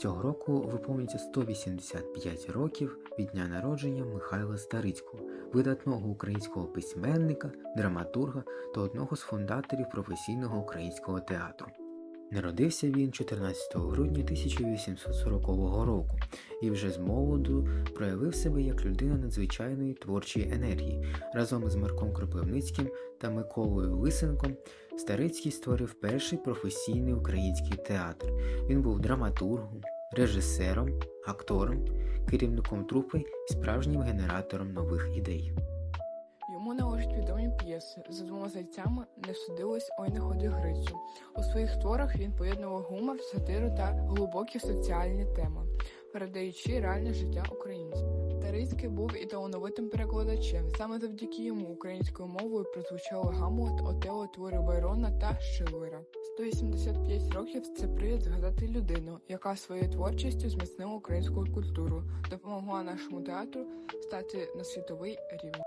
Цього року виповнюється 185 років від дня народження Михайла Старицького, видатного українського письменника, драматурга та одного з фундаторів професійного українського театру. Народився він 14 грудня 1840 року і вже з молоду проявив себе як людина надзвичайної творчої енергії. Разом з Марком Кропивницьким та Миколою Лисенком Старицький створив перший професійний український театр. Він був драматургом, режисером, актором, керівником трупи і справжнім генератором нових ідей. Йому належать відомі п'єси за двома зайцями не судилось, ой не ходи Грицю. У своїх творах він поєднував гумор, сатиру та глибокі соціальні теми, передаючи реальне життя українців. Тарицький був і талановитим перекладачем. Саме завдяки йому українською мовою прозвучали Гамлет, Отело, твори Байрона та Шиллера. 185 років це привід згадати людину, яка своєю творчістю зміцнила українську культуру, допомогла нашому театру стати на світовий рівень.